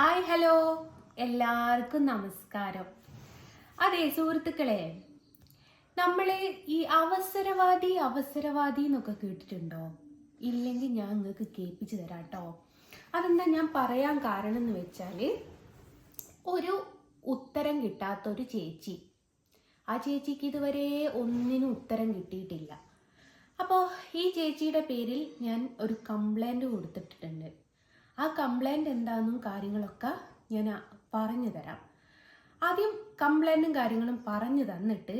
Hi hello. എല്ലാവർക്കും നമസ്കാരം. അതെ സുഹൃത്തുക്കളെ നമ്മൾ ഈ അവസരവാദി അവസരവാദി എന്നൊക്കെ കേട്ടിട്ടുണ്ടോ? ഇല്ലെങ്കിൽ ഞാൻ നിങ്ങൾക്ക് കേൾപ്പിച്ചു തരാം കേട്ടോ അതെന്താ ഞാൻ പറയാൻ കാരണം എന്ന് വെച്ചാൽ ഒരു ഉത്തരം കിട്ടാത്ത ഒരു ചേച്ചി. ആ ചേച്ചിക്ക് ഇതുവരെ ഒന്നിനും ഉത്തരം കിട്ടിയിട്ടില്ല. അപ്പോൾ ഈ ചേച്ചിയുടെ പേരിൽ ഞാൻ ഒരു കംപ്ലൈന്റ് കൊടുത്തിട്ടുണ്ട്. ആ കംപ്ലൈന്റ് എന്താണെന്നും കാര്യങ്ങളൊക്കെ ഞാൻ പറഞ്ഞു തരാം. ആദ്യം കംപ്ലൈന്റും കാര്യങ്ങളും പറഞ്ഞു തന്നിട്ട്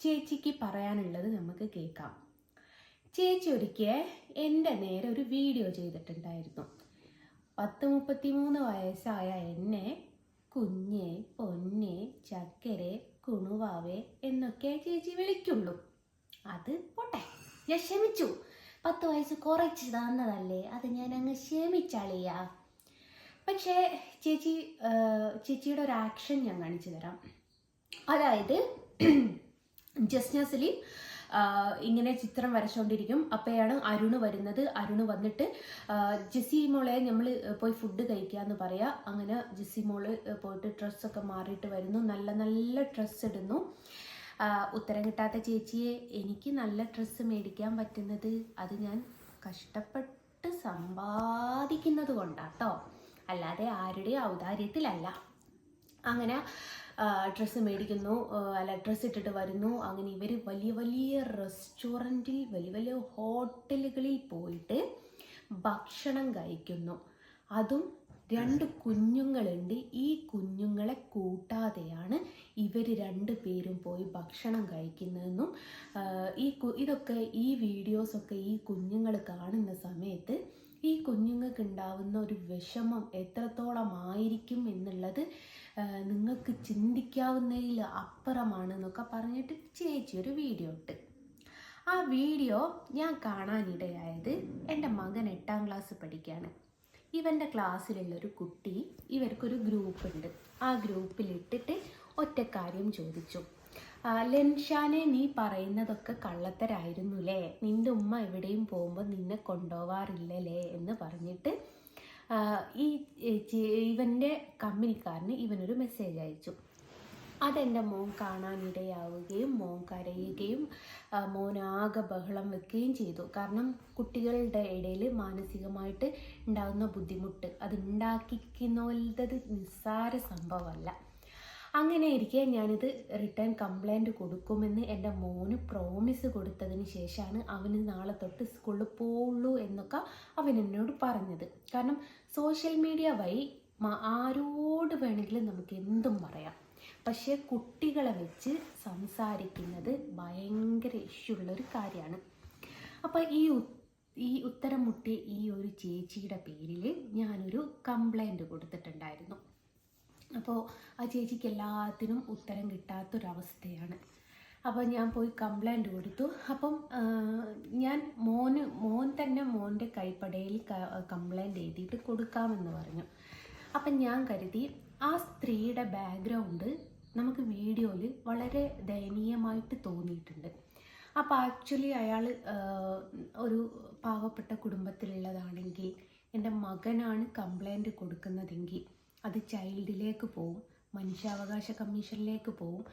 ചേച്ചിക്ക് പറയാനുള്ളത് നമുക്ക് കേൾക്കാം. ചേച്ചി ഒരിക്കൽ എന്റെ നേരെ ഒരു വീഡിയോ ചെയ്തിട്ടുണ്ടായിരുന്നു. പത്ത് മുപ്പത്തി മൂന്ന് വയസ്സായ എന്നെ കുഞ്ഞെ പൊന്നെ ചക്കരെ കുണുവാവേ എന്നൊക്കെ ചേച്ചി വിളിക്കുള്ളൂ. അത് പോട്ടെ. ഞാൻ ക്ഷമിച്ചു. പത്ത് വയസ്സ് കുറച്ച് തന്നതല്ലേ? അത് ഞാൻ അങ്ങ് ക്ഷമിച്ചളിയ. പക്ഷേ ചേച്ചി ചേച്ചിയുടെ ഒരു ആക്ഷൻ ഞാൻ കാണിച്ചു തരാം. അതായത് ജസ്ന സലീം ഇങ്ങനെ ചിത്രം വരച്ചുകൊണ്ടിരിക്കും അപ്പോഴാണ് അരുണ് വരുന്നത്. അരുണ് വന്നിട്ട് ജെസ്സി മോളെ നമ്മൾ പോയി ഫുഡ് കഴിക്കാന്ന് പറയാം. അങ്ങനെ ജെസ്സി മോൾ പോയിട്ട് ഡ്രസ്സൊക്കെ മാറിയിട്ട് വരുന്നു. നല്ല നല്ല ഡ്രസ്സ് ഇടുന്നു. ഉത്തരം കിട്ടാത്ത ചേച്ചിയെ എനിക്ക് നല്ല ഡ്രസ്സ് മേടിക്കാൻ പറ്റുന്നത് അത് ഞാൻ കഷ്ടപ്പെട്ട് സമ്പാദിക്കുന്നത് കൊണ്ടാട്ടോ അല്ലാതെ ആരുടെയും ഔദാര്യത്തിലല്ല. അങ്ങനെ ഡ്രസ്സ് മേടിക്കുന്നു അല്ല ഡ്രസ്സ് ഇട്ടിട്ട് വരുന്നു. അങ്ങനെ ഇവർ വലിയ വലിയ റെസ്റ്റോറന്റിൽ വലിയ വലിയ ഹോട്ടലുകളിൽ പോയിട്ട് ഭക്ഷണം കഴിക്കുന്നു. അതും രണ്ട് കുഞ്ഞുങ്ങളുണ്ട്. ഈ രണ്ട് പേരും പോയി ഭക്ഷണം കഴിക്കുന്നതെന്നും ഈ ഇതൊക്കെ ഈ വീഡിയോസൊക്കെ ഈ കുഞ്ഞുങ്ങൾ കാണുന്ന സമയത്ത് ഈ കുഞ്ഞുങ്ങൾക്ക് ഉണ്ടാവുന്ന ഒരു വിഷമം എത്രത്തോളം ആയിരിക്കും എന്നുള്ളത് നിങ്ങൾക്ക് ചിന്തിക്കാവുന്നതിൽ അപ്പുറമാണ് എന്നൊക്കെ പറഞ്ഞിട്ട് ചേച്ചി ഒരു വീഡിയോ ഇട്ട്. ആ വീഡിയോ ഞാൻ കാണാനിടയായത് എന്റെ മകൻ എട്ടാം ക്ലാസ് പഠിക്കുകയാണ് ഇവന്റെ ക്ലാസ്സിലുള്ള ഒരു കുട്ടി ഇവർക്കൊരു ഗ്രൂപ്പ് ഉണ്ട് ആ ഗ്രൂപ്പിൽ ഇട്ടിട്ട് ഒറ്റ കാര്യം ചോദിച്ചു ലെൻഷാനെ നീ പറയുന്നതൊക്കെ കള്ളത്തരായിരുന്നുല്ലേ നിന്റെ ഉമ്മ എവിടെയും പോകുമ്പോൾ നിന്നെ കൊണ്ടുപോവാറില്ലല്ലേ എന്ന് പറഞ്ഞിട്ട് ഈ ഇവന്റെ കമ്പനിക്കാരന് ഇവനൊരു മെസ്സേജ് അയച്ചു. അതെന്റെ മോൻ കാണാനിടയാവുകയും മോൻ കരയുകയും മോനാകെ ബഹളം വെക്കുകയും ചെയ്തു. കാരണം കുട്ടികളുടെ ഇടയിൽ മാനസികമായിട്ട് ഉണ്ടാകുന്ന ബുദ്ധിമുട്ട് അത് ഉണ്ടാക്കിക്കുന്നത് നിസ്സാര സംഭവമല്ല. അങ്ങനെ ഇരിക്കെ ഞാനിത് റിട്ടേൺ കംപ്ലൈന്റ് കൊടുക്കുമെന്ന് എന്റെ മോന് പ്രോമിസ് കൊടുത്തതിന് ശേഷമാണ് അവന് നാളെ തൊട്ട് സ്കൂളിൽ പോവുള്ളൂ എന്നൊക്കെ അവൻ എന്നോട് പറഞ്ഞത്. കാരണം സോഷ്യൽ മീഡിയ വഴി ആരോട് വേണമെങ്കിലും നമുക്ക് എന്തും പറയാം. പക്ഷേ കുട്ടികളെ വെച്ച് സംസാരിക്കുന്നത് ഭയങ്കര ഇഷ്യൂ ഉള്ളൊരു കാര്യമാണ്. അപ്പോൾ ഈ ഈ ഉത്തരം മുട്ടിയ ഈ ഒരു ചേച്ചിയുടെ പേരിൽ ഞാനൊരു കംപ്ലൈന്റ് കൊടുത്തിട്ടുണ്ടായിരുന്നു. അപ്പോൾ ആ ചേച്ചിക്ക് എല്ലാത്തിനും ഉത്തരം കിട്ടാത്തൊരവസ്ഥയാണ്. അപ്പോൾ ഞാൻ പോയി കംപ്ലൈന്റ് കൊടുത്തു. അപ്പം ഞാൻ മോന് മോൻ തന്നെ മോന്റെ കൈപ്പടയിൽ കംപ്ലൈന്റ് എഴുതിയിട്ട് കൊടുക്കാമെന്ന് പറഞ്ഞു. അപ്പം ഞാൻ കരുതി ആ സ്ത്രീയുടെ ബാക്ക്ഗ്രൗണ്ട് നമുക്ക് വീഡിയോയിൽ വളരെ ദയനീയമായിട്ട് തോന്നിയിട്ടുണ്ട്. അപ്പോൾ ആക്ച്വലി അയാൾ ഒരു പാവപ്പെട്ട കുടുംബത്തിലുള്ളതാണെങ്കിൽ എന്റെ മകനാണ് കംപ്ലൈന്റ് കൊടുക്കുന്നതെങ്കിൽ അത് ചൈൽഡിലേക്ക് പോവും. മനുഷ്യാവകാശ കമ്മീഷനിലേക്ക് പോവും.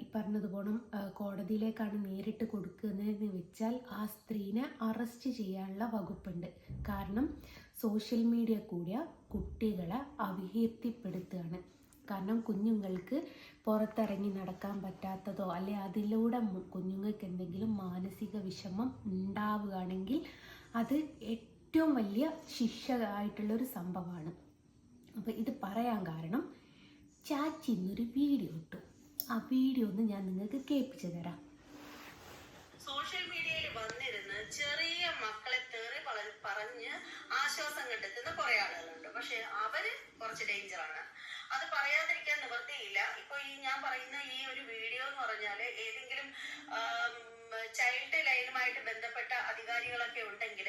ഈ പറഞ്ഞതുപോലെ പോണം കോടതിയിലേക്കാണ് നേരിട്ട് കൊടുക്കുന്നതെന്ന് വെച്ചാൽ ആ സ്ത്രീനെ അറസ്റ്റ് ചെയ്യാനുള്ള വകുപ്പുണ്ട്. കാരണം സോഷ്യൽ മീഡിയ കൂടിയ കുട്ടികളെ അവിഹീർത്തിപ്പെടുത്തുകയാണ് കാരണം കുഞ്ഞുങ്ങൾക്ക് പുറത്തിറങ്ങി നടക്കാൻ പറ്റാത്തതോ അല്ലെ അതിലൂടെ കുഞ്ഞുങ്ങൾക്ക് എന്തെങ്കിലും മാനസിക വിഷമം ഉണ്ടാവുകയാണെങ്കിൽ അത് ഏറ്റവും വലിയ ശിക്ഷ ആയിട്ടുള്ളൊരു സംഭവമാണ്. അപ്പോൾ ഇത് പറയാൻ കാരണം ചാച്ചി ഇന്നൊരു വീഡിയോ ഇട്ടു. ആ വീഡിയോ ഒന്ന് ഞാൻ നിങ്ങൾക്ക് കേൾപ്പിച്ചു തരാം. സോഷ്യൽ മീഡിയയിൽ വന്നിരുന്ന് ചെറിയ മക്കളെ തേറി പറഞ്ഞ് ആശ്വാസം കണ്ടെത്തുന്ന കുറെ ആളുകളുണ്ട്. പക്ഷെ അവർ കുറച്ച് ഡേഞ്ചറാണ് അത് പറയാതിരിക്കാൻ നിവൃത്തിയില്ല. ഇപ്പൊ ഈ ഞാൻ പറയുന്ന ഈ ഒരു വീഡിയോ എന്ന് പറഞ്ഞാൽ ഏതെങ്കിലും ചൈൽഡ് ലൈനുമായിട്ട് ബന്ധപ്പെട്ട അധികാരികളൊക്കെ ഉണ്ടെങ്കിൽ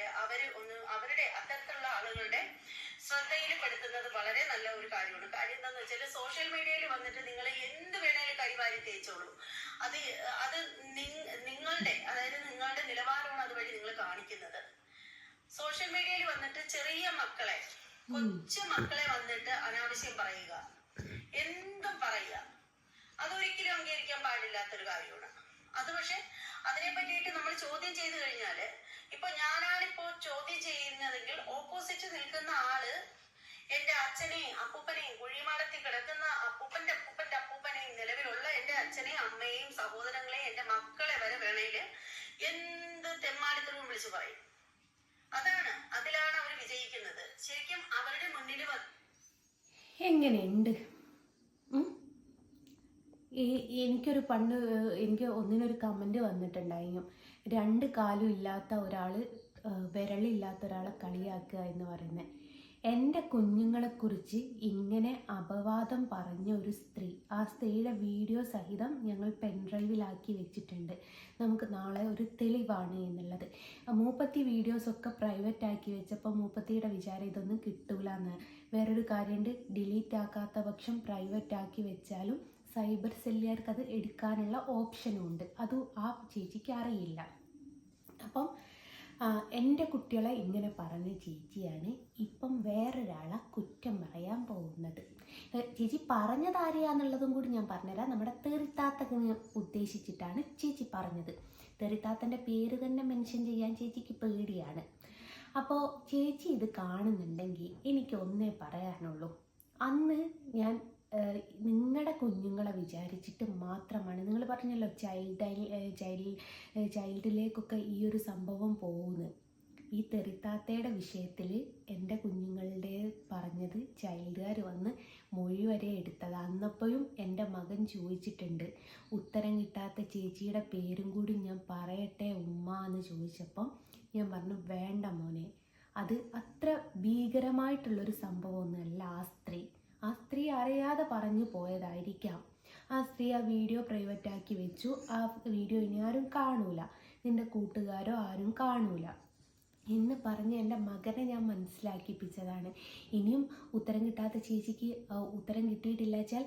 ശ്രദ്ധയിൽപ്പെടുത്തുന്നത് വളരെ നല്ല ഒരു കാര്യമാണ്. കാര്യം എന്താന്ന് വെച്ചാൽ സോഷ്യൽ മീഡിയയിൽ വന്നിട്ട് നിങ്ങൾ എന്ത് വേണേലും കൈവാരി തേച്ചോളൂ. അത് അത് നിങ്ങളുടെ അതായത് നിങ്ങളുടെ നിലവാരമാണ് അതുവഴി നിങ്ങൾ കാണിക്കുന്നത്. സോഷ്യൽ മീഡിയയിൽ വന്നിട്ട് ചെറിയ മക്കളെ കൊച്ചു മക്കളെ വന്നിട്ട് അനാവശ്യം പറയുക. എന്തും പറയുക. അതൊരിക്കലും അംഗീകരിക്കാൻ പാടില്ലാത്തൊരു കാര്യമാണ്. അത് പക്ഷെ അതിനെ പറ്റിയിട്ട് നമ്മൾ ചോദ്യം ചെയ്തു കഴിഞ്ഞാൽ ഇപ്പൊ ഞാനാണിപ്പോ ചോദ്യം ചെയ്യുന്നതെങ്കിൽ ഓപ്പോസിറ്റ് നിൽക്കുന്ന ആൾ എന്റെ അച്ഛനെയും അപ്പൂപ്പനെയും കുഴിമാടത്തിൽ കിടക്കുന്ന അപ്പൂപ്പന്റെ അപ്പൂപ്പന്റെ അപ്പൂപ്പനെയും നിലവിലുള്ള എന്റെ അച്ഛനെയും അമ്മയെയും സഹോദരങ്ങളെയും എന്റെ മക്കളെ വരെ വേണേൽ എന്ത് തെമ്മാടിത്തരവും വിളിച്ചു പറയും. അതാണ് അതിലാണ് അവർ വിജയിക്കുന്നത്. ശരിക്കും അവരുടെ മുന്നിൽ എങ്ങനെയുണ്ട്? ഈ- എനിക്കൊരു പണ്ട് എനിക്ക് ഒന്നിനൊരു കമന്റ് വന്നിട്ടുണ്ടായിരുന്നു. രണ്ട് കാലും ഇല്ലാത്ത ഒരാൾ വിരളില്ലാത്ത ഒരാളെ കളിയാക്കുക എന്ന് പറയുന്നത് എന്റെ കുഞ്ഞുങ്ങളെക്കുറിച്ച് ഇങ്ങനെ അപവാദം പറഞ്ഞ ഒരു സ്ത്രീ ആ സ്ത്രീയുടെ വീഡിയോ സഹിതം ഞങ്ങൾ പെൻഡ്രൈവിലാക്കി വെച്ചിട്ടുണ്ട്. നമുക്ക് നാളെ ഒരു തെളിവാണ് എന്നുള്ളത്. മൂപ്പത്തി വീഡിയോസൊക്കെ പ്രൈവറ്റ് ആക്കി വെച്ചപ്പോൾ മൂപ്പത്തിയുടെ വിചാരം ഇതൊന്നും കിട്ടൂല എന്ന് വേറൊരു കാര്യമുണ്ട് ഡിലീറ്റ് ആക്കാത്ത പക്ഷം പ്രൈവറ്റ് ആക്കി വെച്ചാലും സൈബർ സെല്ലുകാർക്ക് അത് എടുക്കാനുള്ള ഓപ്ഷനും ഉണ്ട്. അതും ആ ചേച്ചിക്ക് അറിയില്ല. അപ്പം എന്റെ കുട്ടികളെ ഇങ്ങനെ പറഞ്ഞ ചേച്ചിയാണ് ഇപ്പം വേറൊരാളെ കുറ്റം പറയാൻ പോകുന്നത്. ചേച്ചി പറഞ്ഞത് ആരെയാന്നുള്ളതും കൂടി ഞാൻ പറഞ്ഞുതരാം. നമ്മുടെ തെറിത്താത്തനെ ഉദ്ദേശിച്ചിട്ടാണ് ചേച്ചി പറഞ്ഞത്. തെറിത്താത്തന്റെ പേര് തന്നെ മെൻഷൻ ചെയ്യാൻ ചേച്ചിക്ക് പേടിയാണ്. അപ്പോൾ ചേച്ചി ഇത് കാണുന്നുണ്ടെങ്കിൽ എനിക്ക് ഒന്നേ പറയാനുള്ളൂ. അന്ന് ഞാൻ നിങ്ങളുടെ കുഞ്ഞുങ്ങളെ വിചാരിച്ചിട്ട് മാത്രമാണ്. നിങ്ങൾ പറഞ്ഞല്ലോ ചൈൽഡ് ചൈൽഡ് ചൈൽഡിലേക്കൊക്കെ ഈ ഒരു സംഭവം പോകുന്നു ഈ തെറിത്താത്തയുടെ വിഷയത്തിൽ എന്റെ കുഞ്ഞുങ്ങളുടെ പറഞ്ഞത് ചൈൽഡുകാർ വന്ന് മൊഴി വരെ എടുത്തത്. അന്നപ്പോഴും എന്റെ മകൻ ചോദിച്ചിട്ടുണ്ട് ഉത്തരം കിട്ടാത്ത ചേച്ചിയുടെ പേരും കൂടി ഞാൻ പറയട്ടെ ഉമ്മ എന്ന് ചോദിച്ചപ്പം ഞാൻ പറഞ്ഞു വേണ്ട മോനെ. അത് അത്ര ഭീകരമായിട്ടുള്ളൊരു സംഭവമൊന്നുമല്ല ആ സ്ത്രീ. ആ സ്ത്രീ അറിയാതെ പറഞ്ഞു പോയതായിരിക്കാം. ആ സ്ത്രീ ആ വീഡിയോ പ്രൈവറ്റ് ആക്കി വെച്ചു. ആ വീഡിയോ ഇനി ആരും കാണൂല. നിന്റെ കൂട്ടുകാരോ ആരും കാണൂല. എന്ന് പറഞ്ഞ് എന്റെ മകനെ ഞാൻ മനസ്സിലാക്കിപ്പിച്ചതാണ്. ഇനിയും ഉത്തരം കിട്ടാത്ത ചേച്ചിക്ക് ഉത്തരം കിട്ടിയിട്ടില്ല വെച്ചാൽ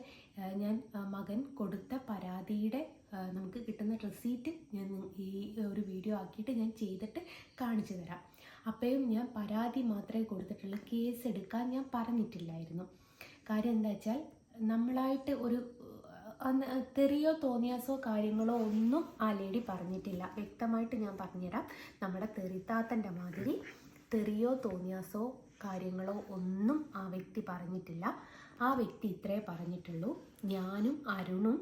ഞാൻ മകൻ കൊടുത്ത പരാതിയുടെ നമുക്ക് കിട്ടുന്ന റെസീറ്റ് ഞാൻ ഈ ഒരു വീഡിയോ ആക്കിയിട്ട് ഞാൻ ചെയ്തിട്ട് കാണിച്ചു തരാം. അപ്പോഴും ഞാൻ പരാതി മാത്രമേ കൊടുത്തിട്ടുള്ളൂ. കേസ് എടുക്കാൻ ഞാൻ പറഞ്ഞിട്ടില്ലായിരുന്നു. കാര്യം എന്താ വെച്ചാൽ നമ്മളായിട്ട് ഒരു തെറിയോ തോന്നിയാസോ കാര്യങ്ങളോ ഒന്നും ആ ലേഡി പറഞ്ഞിട്ടില്ല. വ്യക്തമായിട്ട് ഞാൻ പറഞ്ഞുതരാം. നമ്മുടെ തെറിത്താത്തന്റെ മാതിരി തെറിയോ തോന്നിയാസോ കാര്യങ്ങളോ ഒന്നും ആ വ്യക്തി പറഞ്ഞിട്ടില്ല. ആ വ്യക്തി ഇത്രേ പറഞ്ഞിട്ടുള്ളൂ. ഞാനും അരുണും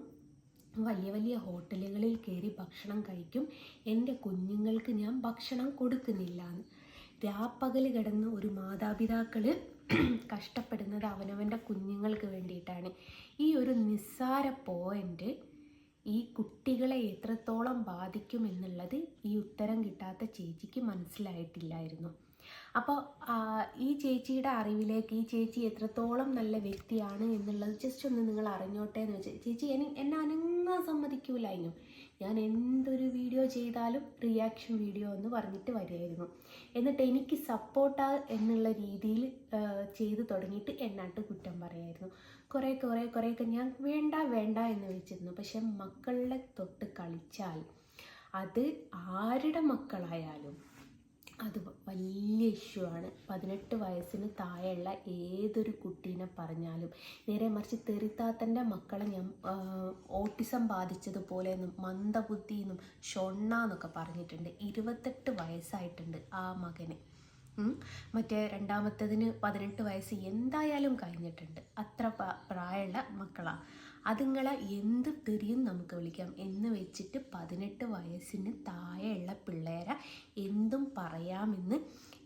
വലിയ വലിയ ഹോട്ടലുകളിൽ കയറി ഭക്ഷണം കഴിക്കും. എന്റെ കുഞ്ഞുങ്ങൾക്ക് ഞാൻ ഭക്ഷണം കൊടുക്കുന്നില്ല. എന്ന് രാപ്പകൽ കിടന്ന് ഒരു മാതാപിതാക്കൾ കഷ്ടപ്പെടുന്നത് അവനവന്റെ കുഞ്ഞുങ്ങൾക്ക് വേണ്ടിയിട്ടാണ്. ഈ ഒരു നിസ്സാര പോയിന്റ് ഈ കുട്ടികളെ എത്രത്തോളം ബാധിക്കും എന്നുള്ളത് ഈ ഉത്തരം കിട്ടാത്ത ചേച്ചിക്ക് മനസ്സിലായിട്ടില്ലായിരുന്നു. അപ്പോൾ ഈ ചേച്ചിയുടെ അറിവിലേക്ക് ഈ ചേച്ചി എത്രത്തോളം നല്ല വ്യക്തിയാണ് എന്നുള്ളത് ജസ്റ്റ് ഒന്ന് നിങ്ങൾ അറിഞ്ഞോട്ടെ എന്ന് വെച്ചാൽ ചേച്ചി എന്നെ അനങ്ങാൻ സമ്മതിക്കൂലായിരുന്നു. ഞാൻ എന്തൊരു വീഡിയോ ചെയ്താലും റിയാക്ഷൻ വീഡിയോ എന്ന് പറഞ്ഞിട്ട് വരുമായിരുന്നു എന്നിട്ട് എനിക്ക് സപ്പോർട്ടാ എന്നുള്ള രീതിയിൽ ചെയ്ത് തുടങ്ങിയിട്ട് എന്നാട്ട് കുറ്റം പറയായിരുന്നു. കുറേ കുറേ കുറേയൊക്കെ ഞാൻ വേണ്ട വേണ്ട എന്ന് വെച്ചിരുന്നു പക്ഷെ മക്കളുടെ തൊട്ട് കളിച്ചാൽ അത് ആരുടെ മക്കളായാലും അത് വലിയ ഇഷ്യൂ ആണ്. പതിനെട്ട് വയസ്സിന് താഴെയുള്ള ഏതൊരു കുട്ടീനെ പറഞ്ഞാലും നേരെ മറിച്ച് തെറിത്താത്തന്റെ മക്കളെ ഞാൻ ഓട്ടിസം ബാധിച്ചതുപോലെ എന്നും മന്ദബുദ്ധി എന്നും ഷൊണ്ണ എന്നൊക്കെ പറഞ്ഞിട്ടുണ്ട്. ഇരുപത്തെട്ട് വയസ്സായിട്ടുണ്ട് ആ മകന്. മറ്റേ രണ്ടാമത്തതിന് പതിനെട്ട് വയസ്സ് എന്തായാലും കഴിഞ്ഞിട്ടുണ്ട്. അത്ര പ്രായമുള്ള മക്കളാണ് അതുങ്ങളെ എന്ത് തെറിയും നമുക്ക് വിളിക്കാം. എന്ന് വെച്ചിട്ട് പതിനെട്ട് വയസ്സിന് താഴെയുള്ള പിള്ളേരെ എന്തും പറയാമെന്ന്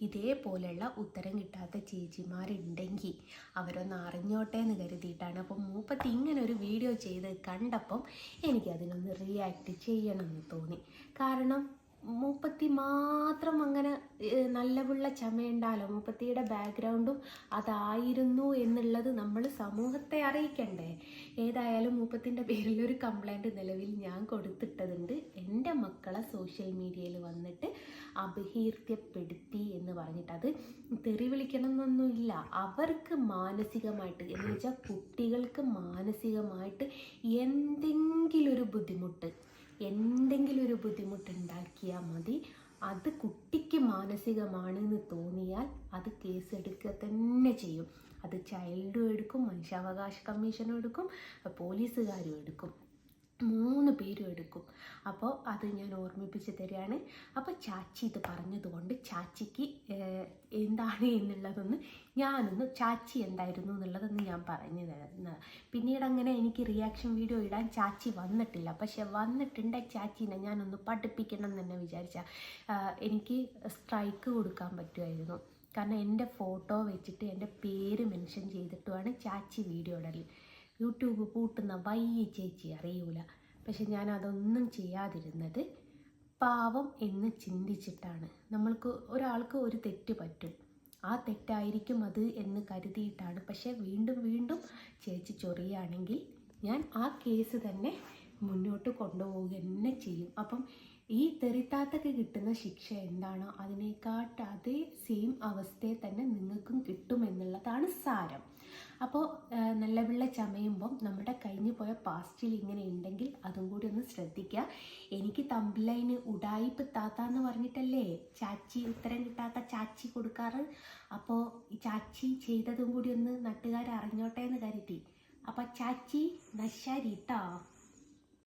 ഇതേപോലെയുള്ള ഉത്തരം കിട്ടാത്ത ചേച്ചിമാരുണ്ടെങ്കിൽ അവരൊന്ന് അറിഞ്ഞോട്ടെ എന്ന് കരുതിയിട്ടാണ്. അപ്പം മൂപ്പത്തി ഇങ്ങനെ ഒരു വീഡിയോ ചെയ്ത് കണ്ടപ്പം എനിക്കതിനൊന്ന് റിയാക്ട് ചെയ്യണമെന്ന് തോന്നി. കാരണം മൂപ്പത്തി മാത്രം അങ്ങനെ നല്ലവുള്ള ചമയുണ്ടാലോ? മൂപ്പത്തിയുടെ ബാക്ക്ഗ്രൗണ്ടും അതായിരുന്നു എന്നുള്ളത് നമ്മൾ സമൂഹത്തെ അറിയിക്കണ്ടേ. ഏതായാലും മൂപ്പത്തിന്റെ പേരിൽ ഒരു കംപ്ലൈന്റ് നിലവിൽ ഞാൻ കൊടുത്തിട്ടതുണ്ട്. എന്റെ മക്കളെ സോഷ്യൽ മീഡിയയിൽ വന്നിട്ട് അപകീർത്തിപ്പെടുത്തി എന്ന് പറഞ്ഞിട്ട്. അത് തെറി വിളിക്കണം എന്നൊന്നുമില്ല അവർക്ക് മാനസികമായിട്ട് എന്ന് വെച്ചാൽ കുട്ടികൾക്ക് മാനസികമായിട്ട് എന്തെങ്കിലും ഒരു ബുദ്ധിമുട്ട് എന്തെങ്കിലും ഒരു ബുദ്ധിമുട്ടുണ്ടാക്കിയാൽ മതി. അത് കുട്ടിക്ക് മാനസികമാണെന്ന് തോന്നിയാൽ അത് കേസ് കേസെടുക്കുക തന്നെ ചെയ്യും. അത് ചൈൽഡും എടുക്കും മനുഷ്യാവകാശ കമ്മീഷനും എടുക്കും പോലീസുകാരും എടുക്കും. മൂന്ന് പേരും എടുക്കും. അപ്പോൾ അത് ഞാൻ ഓർമ്മിപ്പിച്ച് തരികയാണ്. അപ്പോൾ ചാച്ചി ഇത് പറഞ്ഞതുകൊണ്ട് ചാച്ചിക്ക് എന്താണ് എന്നുള്ളതൊന്ന് ഞാനൊന്ന് ചാച്ചി എന്തായിരുന്നു എന്നുള്ളതൊന്ന് ഞാൻ പറഞ്ഞു തരുന്നത് പിന്നീട് അങ്ങനെ എനിക്ക് റിയാക്ഷൻ വീഡിയോ ഇടാൻ ചാച്ചി വന്നിട്ടില്ല. പക്ഷെ വന്നിട്ടുണ്ട് ചാച്ചിനെ ഞാനൊന്ന് പഠിപ്പിക്കണം എന്ന് വിചാരിച്ച. എനിക്ക് സ്ട്രൈക്ക് കൊടുക്കാൻ പറ്റുമായിരുന്നു. കാരണം എന്റെ ഫോട്ടോ വെച്ചിട്ട് എന്റെ പേര് മെൻഷൻ ചെയ്തിട്ടുമാണ് ചാച്ചി വീഡിയോ ഇടൽ യൂട്യൂബ് പൂട്ടുന്ന വയ്യ ചേച്ചി അറിയൂല. പക്ഷെ ഞാൻ അതൊന്നും ചെയ്യാതിരുന്നത് പാവം എന്ന് ചിന്തിച്ചിട്ടാണ്. നമ്മൾക്ക് ഒരാൾക്ക് ഒരു തെറ്റ് പറ്റും. ആ തെറ്റായിരിക്കും അത് എന്ന് കരുതിയിട്ടാണ്. പക്ഷേ വീണ്ടും വീണ്ടും ചേച്ചി ചൊറിയാണെങ്കിൽ ഞാൻ ആ കേസ് തന്നെ മുന്നോട്ട് കൊണ്ടുപോവുക തന്നെ ചെയ്യും. അപ്പം ഈ തെറിത്താത്തക്ക് കിട്ടുന്ന ശിക്ഷ എന്താണോ? അതിനേക്കാട്ട് അതേ സെയിം അവസ്ഥയെ തന്നെ നിങ്ങൾക്കും കിട്ടുമെന്നുള്ളതാണ് സാരം. അപ്പോൾ നല്ല വെള്ള ചമയുമ്പം നമ്മുടെ കഴിഞ്ഞു പോയ പാസ്റ്റിൽ ഇങ്ങനെ ഉണ്ടെങ്കിൽ അതും കൂടി ഒന്ന് ശ്രദ്ധിക്കുക എനിക്ക് തമ്പിലൈന് ഉടായിപ്പ് താത്ത എന്ന് പറഞ്ഞിട്ടല്ലേ? ചാച്ചി ഉത്തരം കിട്ടാത്ത ചാച്ചി കൊടുക്കാറ്. അപ്പോൾ ചാച്ചി ചെയ്തതും കൂടി ഒന്ന് നാട്ടുകാർ അറിഞ്ഞോട്ടെ എന്ന് കരുതി. അപ്പോൾ ചാച്ചി നശാരി ട്ടോ